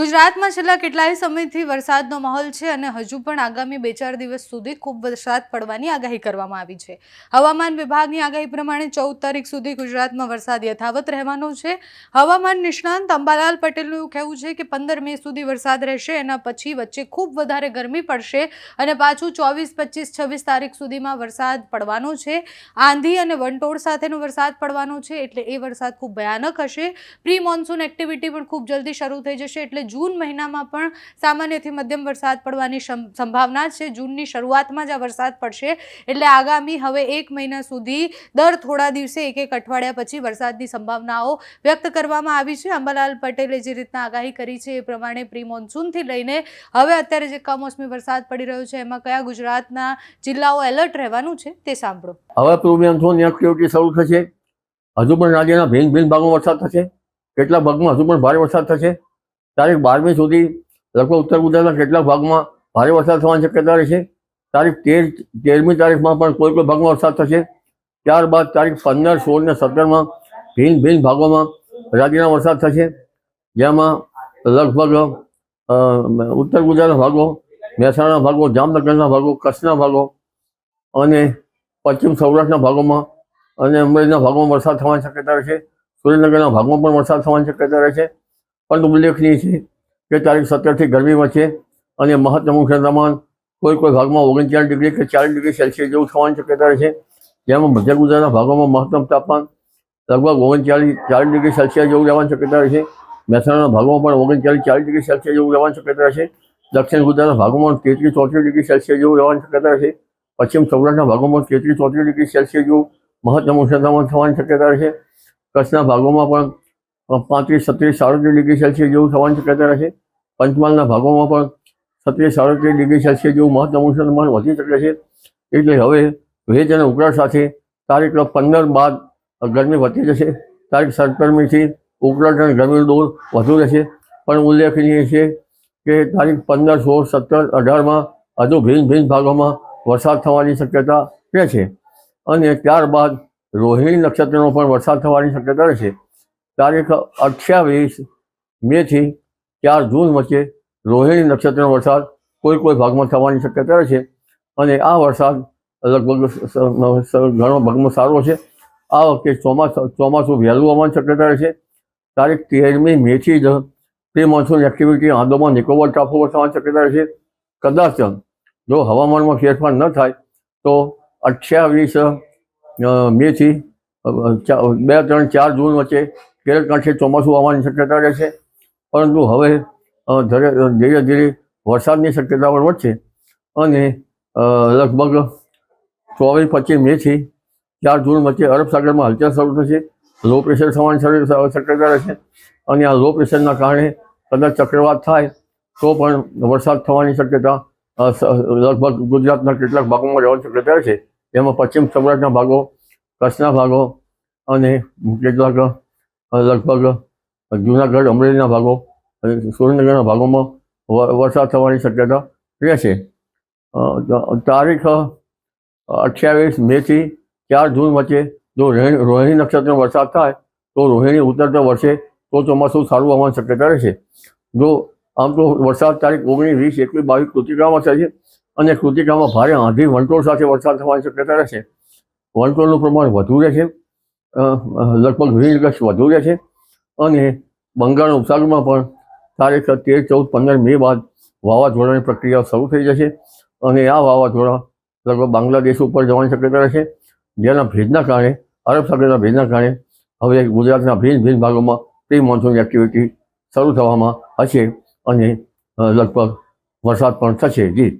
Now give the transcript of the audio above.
ગુજરાતમાં છેલ્લા કેટલાય સમયથી વરસાદનો માહોલ છે અને હજુ પણ આગામી બે ચાર દિવસ સુધી ખૂબ વરસાદ પડવાની આગાહી કરવામાં આવી છે. હવામાન વિભાગની આગાહી પ્રમાણે ચૌદ તારીખ સુધી ગુજરાતમાં વરસાદ યથાવત રહેવાનો છે. હવામાન નિષ્ણાંત અંબાલાલ પટેલનું કહેવું છે કે પંદર મે સુધી વરસાદ રહેશે, એના પછી વચ્ચે ખૂબ વધારે ગરમી પડશે અને પાછું ચોવીસ, પચીસ, છવ્વીસ તારીખ સુધીમાં વરસાદ પડવાનો છે. આંધી અને વંટોળ સાથેનો વરસાદ પડવાનો છે, એટલે એ વરસાદ ખૂબ ભયાનક હશે. પ્રી મોન્સૂન એક્ટિવિટી પણ ખૂબ જલ્દી શરૂ થઈ જશે, એટલે જૂન મહિનામાં પણ સામાન્યથી મધ્યમ વરસાદ પડવાની સંભાવના છે. જૂનની શરૂઆતમાં જ આ વરસાદ પડશે. એટલે આગામી હવે એક મહિના સુધી દર થોડા દિવસે એક એક અઠવાડિયા પછી વરસાદની સંભાવનાઓ વ્યક્ત કરવામાં આવી છે. અંબાલાલ પટેલે જે રીતના આગાહી કરી છે એ પ્રમાણે પ્રી મોન્સૂનથી લઈને હવે અત્યારે જે કમોસમી વરસાદ પડી રહ્યો છે, એમાં કયા ગુજરાતના જિલ્લાઓ એલર્ટ રહેવાનું છે તે સાંભળો. હવે પ્રોબ્લેમની એક્ટિવિટી શરૂ થશે? હજુ પણ રાજ્યના ભિન્ન ભિન્ન ભાગમાં વરસાદ થશે. કેટલાક ભાગમાં હજુ પણ ભારે વરસાદ થશે. તારીખ બારમી સુધી લગભગ ઉત્તર ગુજરાતના કેટલાક ભાગમાં ભારે વરસાદ થવાની શક્યતા રહેશે તારીખ તેર, તેરમી તારીખમાં પણ કોઈ કોઈ ભાગમાં વરસાદ થશે. ત્યારબાદ તારીખ પંદર, સોળ ને સત્તરમાં ભિન્ન ભિન્ન ભાગોમાં રાજ્યના વરસાદ થશે. જેમાં લગભગ ઉત્તર ગુજરાતના ભાગો, મહેસાણાના ભાગો, જામનગરના ભાગો, કચ્છના ભાગો અને પશ્ચિમ સૌરાષ્ટ્રના ભાગોમાં અને અમરેલીના ભાગોમાં વરસાદ થવાની શક્યતા રહેશે સુરેન્દ્રનગરના ભાગમાં પણ વરસાદ થવાની શક્યતા રહેશે પરંતુ ઉલ્લેખનીય છે કે તારીખ સત્તરથી ગરમી વધશે અને મહત્તમ ઉષ્ણતામાન કોઈ કોઈ ભાગમાં ઓગણચાલીસ ડિગ્રી કે ચાલીસ ડિગ્રી સેલ્સિયસ જેવું થવાની શક્યતા રહેશે જેમાં મધ્ય ગુજરાતના ભાગોમાં મહત્તમ તાપમાન લગભગ ઓગણચાલીસ, ચાલીસ ડિગ્રી સેલ્સિયસ જેવું રહેવાની શક્યતા રહેશે મહેસાણાના ભાગોમાં પણ ઓગણચાલીસ, ચાલીસ ડિગ્રી સેલ્સિયસ જેવું રહેવાની શક્યતા રહેશે દક્ષિણ ગુજરાતના ભાગોમાં તેત્રીસ, ચોત્રીસ ડિગ્રી સેલ્સિયસ જેવું રહેવાની શક્યતા રહેશે પશ્ચિમ સૌરાષ્ટ્રના ભાગોમાં તેત્રીસ, ચોત્રીસ ડિગ્રી સેલ્સિયસ જેવું મહત્તમ ઉષ્ણતામાન થવાની શક્યતા રહેશે કચ્છના ભાગોમાં પણ પાંત્રીસ, છત્રીસ, સાડત્રીસ ડિગ્રી સેલ્સિયસ જેવું થવાની શક્યતા રહેશે પંચમહાલના ભાગોમાં પણ છત્રીસ, સાડત્રીસ ડિગ્રી સેલ્સિયસ જેવું મહત્તમ ઉષ્ણતામાન વધી શકે છે. એટલે હવે ભેજ અને ઉકળાટ સાથે તારીખ પંદર બાદ ગરમી વધી જશે. તારીખ સત્તરમીથી ઉકળાટ અને ગરમીનો દોર વધુ રહેશે. પણ ઉલ્લેખનીય છે કે તારીખ પંદર, સોળ, સત્તર, અઢારમાં હજુ ભિન્ન ભિન્ન ભાગોમાં વરસાદ થવાની શક્યતા રહે છે. અને ત્યારબાદ રોહિણી નક્ષત્રનો પણ વરસાદ થવાની શક્યતા રહેશે તારીખ અઠ્યાવીસ મેથી ચાર જૂન વચ્ચે રોહિણી નક્ષત્રનો વરસાદ કોઈ કોઈ ભાગમાં થવાની શક્યતા રહે છે અને આ વરસાદ લગભગ ઘણો ભાગમાં સારો છે. આ વખતે ચોમાસું ચોમાસું વહેલું આવવાની શક્યતા રહે છે. તારીખ તેરમી મેથી જ pre monsoon activity Andaman Nicobar ટાપુ થવાની શક્યતા રહેશે કદાચ જો હવામાનમાં ફેરફાર ન થાય તો અઠ્યાવીસ મેથી બે, ત્રણ, ચાર જૂન વચ્ચે કેરળ કાંઠે ચોમાસું આવવાની શક્યતા રહેશે પરંતુ હવે ધીરે ધીરે વરસાદની શક્યતા પણ વધશે અને લગભગ ચોવીસ, પચીસ મેથી ચાર જૂન વચ્ચે અરબ સાગરમાં હલચલ શરૂ થશે. લો પ્રેશર થવાની શક્યતા રહેશે અને આ લો પ્રેશરના કારણે કદાચ ચક્રવાત થાય, તો પણ વરસાદ થવાની શક્યતા લગભગ ગુજરાતના કેટલાક ભાગોમાં રહેવાની શક્યતા રહેશે એમાં પશ્ચિમ સૌરાષ્ટ્રના ભાગો, કચ્છના ભાગો અને કેટલાક લગભગ જૂનાગઢ, અમરેલીના ભાગો અને સુરેન્દ્રનગરના ભાગોમાં વરસાદ થવાની શક્યતા રહેશે. તારીખ અઠ્યાવીસ મેથી ચાર જૂન વચ્ચે જો રોહિણી નક્ષત્રનો વરસાદ થાય, તો રોહિણી ઉતરતા વર્ષે તો ચોમાસું સારું આવવાની શક્યતા રહેશે. જો આમ તો વરસાદ તારીખ ઓગણીસ વીસ, એકવીસ, બાવીસ કૃતિકામાં થશે અને કૃતિકામાં ભારે આંધી વંટોળ સાથે વરસાદ થવાની શક્યતા રહેશે. વંટોળનું પ્રમાણ વધુ રહેશે. લગભગ વીસ ગસ્ટ વધુ રહેશે અને બંગાળના ઉપસાગરમાં પણ તારીખ તેર ચૌદ, પંદર મે બાદ વાવાઝોડાની પ્રક્રિયા શરૂ થઈ જશે. અને આ વાવાઝોડા લગભગ બાંગ્લાદેશ ઉપર જવાની શક્યતા રહેશે. જેના ભેજના કારણે, અરબ સાગરના ભેજના કારણે, હવે ગુજરાતના ભિન્ન ભિન્ન ભાગોમાં પ્રી મોન્સૂનની એક્ટિવિટી શરૂ થવામાં હશે. અને લગભગ વરસાદ પણ થશે. જી.